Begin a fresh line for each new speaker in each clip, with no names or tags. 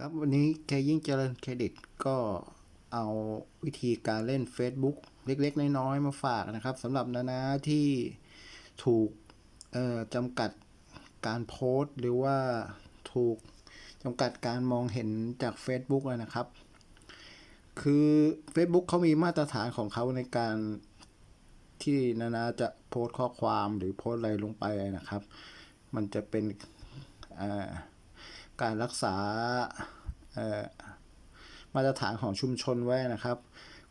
ครับวันนี้แคยิ่งเจริญเครดิตก็เอาวิธีการเล่น Facebook เล็กๆ น้อยๆ มาฝากนะครับสำหรับนานาที่ถูกจำกัดการโพสต์ หรือว่าถูกจำกัดการมองเห็นจาก Facebook เลยนะครับ คือ Facebook เขามีมาตรฐานของเขาในการที่นานาจะโพสต์ข้อความหรือโพสต์อะไรลงไปนะครับ มันจะเป็นอ่า การรักษามาตรฐานของชุมชนไว้นะครับ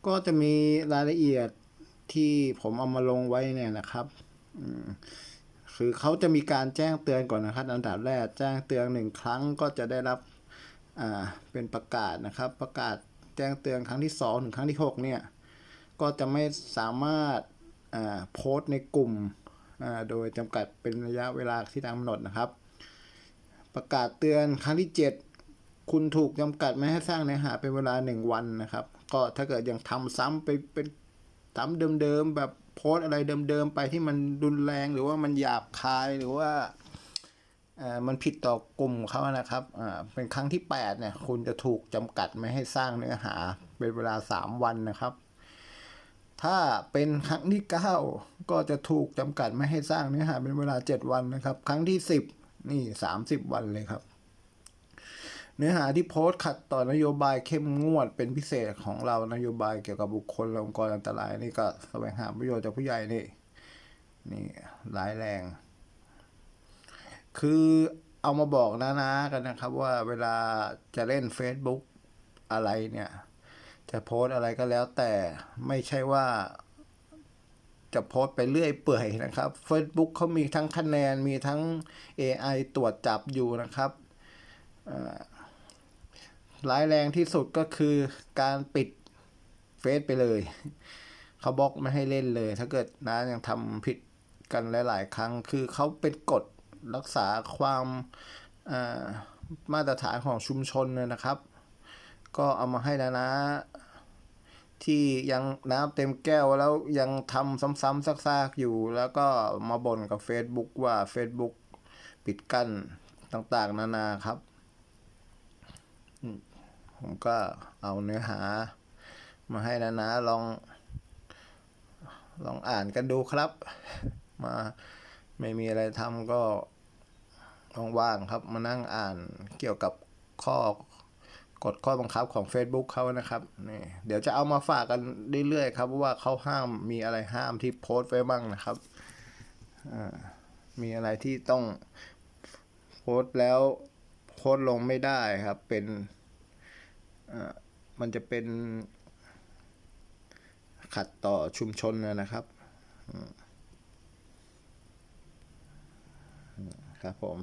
ก็จะมีรายละเอียดที่ผมเอามาลงไว้เนี่ยนะครับคือเขาจะมีการแจ้งเตือนก่อนนะครับอันดับแรกแจ้งเตือนหนึ่งครั้งก็จะได้รับเป็นประกาศนะครับ ประกาศแจ้งเตือนครั้งที่สองถึงครั้งที่หกเนี่ยก็จะไม่สามารถโพสต์ในกลุ่มโดยจำกัดเป็นระยะเวลาที่ตามกำหนดนะครับ ประกาศเตือนครั้งที่ 7 คุณถูกจำกัดไม่ให้สร้างเนื้อหาเป็นเวลา 1 วันนะครับ ก็ถ้าเกิดยังทำซ้ำไปเป็นซ้ำเดิมๆแบบโพสอะไรเดิมๆไปที่มันรุนแรงหรือว่ามันหยาบคายหรือว่าอ่อมันผิดต่อกลุ่มเขานะครับอ่าเป็นครั้งที่8เนี่ยคุณจะถูกจำกัดไม่ให้สร้างเนื้อหาเป็นเวลา 3 วันนะครับ ถ้าเป็นครั้งที่ 9 ก็จะถูกจำกัดไม่ให้สร้างเนื้อหาเป็นเวลา 7 วันนะครับ ครั้งที่ 10 นี่30วันเลยครับ เนื้อหาที่โพสต์ขัดต่อนโยบายเข้มงวดเป็นพิเศษของเรานโยบายเกี่ยวกับบุคคลองค์กรอันตราย นี่ก็แสวงหาประโยชน์จากผู้ใหญ่นี่นี่ร้ายแรง คือเอามาบอกนะๆกันนะครับ ว่าเวลาจะเล่น Facebook อะไรเนี่ย จะโพสต์อะไรก็แล้วแต่ไม่ใช่ว่า จะโพสไปเรื่อยเปื่อยนะครับ Facebook เขามีทั้งคะแนนมีทั้ง AI ตรวจจับอยู่นะครับร้ายแรงที่สุดก็คือการปิดเฟซไปเลย เขาบล็อกไม่ให้เล่นเลย ถ้าเกิดน้ายังทำผิดกันหลาย ๆ ครั้ง คือเขาเป็นกฎรักษาความามาตรฐานของชุมชนนะครับ ก็เอามาให้นะนะ ที่ยังน้ำเต็มแก้วแล้วยังทำซ้ำๆซากๆอยู่ แล้วก็มาบ่นกับ Facebook ว่า Facebook ปิดกั้นต่างๆ นานาครับ ผมก็เอาเนื้อหา มาให้นานาลอง ลองอ่านกันดูครับ มาไม่มีอะไรทำก็ว่างๆครับ มานั่งอ่านเกี่ยวกับข้อ กฎข้อบังคับของ Facebook เขานะครับนี่เดี๋ยวจะเอามาฝากกันเรื่อยๆครับว่าเขาห้ามมีอะไรห้ามที่โพสต์ไว้บ้างนะครับมีอะไรที่ต้องโพสต์แล้วโพสต์ลงไม่ได้ครับเป็นมันจะเป็นขัดต่อชุมชนนะครับครับผม